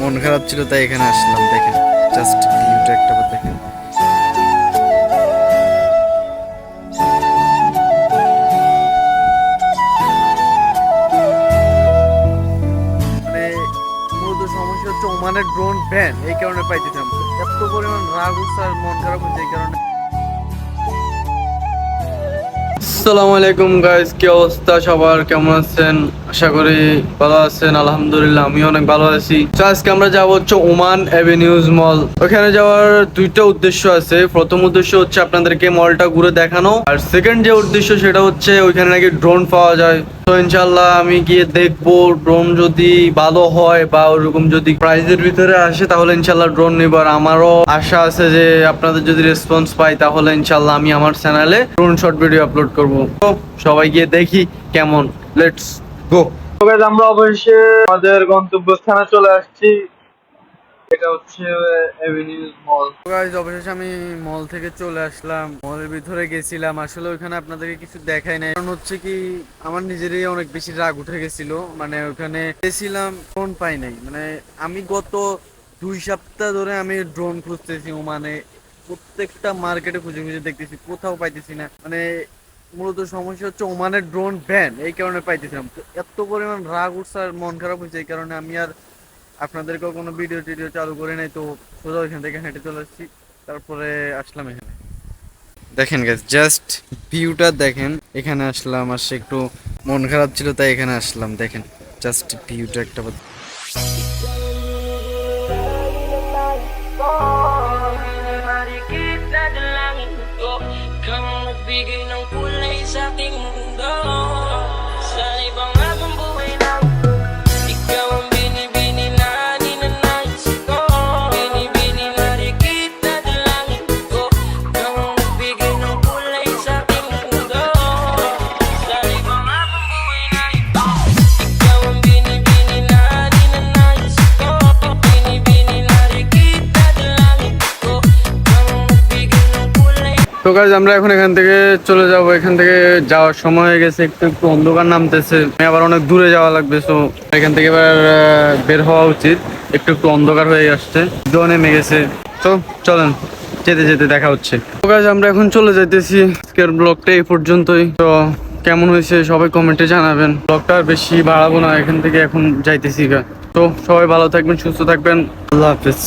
মন খারাপ ছিল, তাই এখানে আসলাম, দেখেন। জাস্ট ভিউটা একটা দেখেন। মানে ড্রোন ব্যান এই কারণে পাইতেছিলাম এত পরিমাণ রাগ উৎসাহ মন খারাপ হচ্ছে এই কারণে। আসসালামু আলাইকুম গাইজ কি অবস্থা সবার? কেমন আছেন? আশা করি ভালো আছেন, আলহামদুলিল্লাহ। আমি অনেক ভালো আছি। তো আজকে আমরা যাব হচ্ছে ওমান অ্যাভিনিউজ মল ওখানে যাওয়ার দুইটা উদ্দেশ্য আছে। প্রথম উদ্দেশ্য হচ্ছে আপনাদেরকে মলটা ঘুরে দেখানো। আর সেকেন্ড যে উদ্দেশ্য, সেটা হচ্ছে ওইখানে নাকি ড্রোন পাওয়া যায়। তো ইনশাল্লাহ আমি গিয়ে দেখব। ড্রোন যদি ভালো হয় বা ওরকম যদি প্রাইজের ভিতরে আসে, তাহলে ইনশাল্লাহ ড্রোন নিব। আর আমারও আশা আছে যে আপনাদের যদি রেসপন্স পাই, তাহলে ইনশাল্লাহ আমি আমার চ্যানেলে ড্রোন শর্ট ভিডিও আপলোড করব। তো সবাই গিয়ে দেখি কেমন। লেটস গো আমরা অবশেষে আমাদের গন্তব্যস্থানে চলে আসছি। অবশেষে আমি মল থেকে চলে আসলাম। মলের ভিতরে গেছিলাম। আসলে ওখানে আপনাদেরকে কিছু দেখাই নাই। কারণ হচ্ছে কি, আমার নিজেরই অনেক বেশি রাগ উঠে গেছিল। মানে ওখানে গেছিলাম ড্রোন পাই নাই। মানে আমি গত দুই সপ্তাহ ধরে আমি ড্রোন খুঁজতেছি মানে প্রত্যেকটা মার্কেটে খুঁজে খুঁজে দেখতেছি, কোথাও পাইতেছি না। মানে মূলত সমস্যা হচ্ছে ওমানের ড্রোন ব্যান এই কারণে পাইতেছিলাম। এত পরিমাণ রাগ উঠছে আর মন খারাপ হয়েছে, এই কারণে আমি আর আপনাদেরকেও কোনো ভিডিও টিডিও চালু করে নাই, তো সোজা ওইখান থেকে হেঁটে চলে আসছি, তারপরে আসলাম এখানে। দেখেন গাছ জাস্ট ভিউটা দেখেন, এখানে আসলাম, আর সে একটু মন খারাপ ছিল, তাই এখানে আসলাম, দেখেন জাস্ট ভিউটা একটা বার- Marikit You. তো গাছ আমরা এখন এখান থেকে চলে যাব। এখান থেকে যাওয়ার সময় হয়ে গেছে, একটু একটু অন্ধকার নামতেছে। আবার অনেক দূরে যাওয়া লাগবে সো এখান থেকে এবার বের হওয়া উচিত। একটু একটু অন্ধকার হয়ে আসছে জো নেমে গেছে। তো চলেন, যেতে যেতে দেখা হচ্ছে। তো গাছ আমরা এখন চলে যাইতেছি। আজকের ব্লগটা এই পর্যন্তই। তো কেমন হয়েছে সবাই কমেন্টে জানাবেন। ব্লগটা আর বেশি বাড়াবো না, এখান থেকে এখন যাইতেছি। তো সবাই ভালো থাকবেন, সুস্থ থাকবেন। আল্লাহ হাফিজ।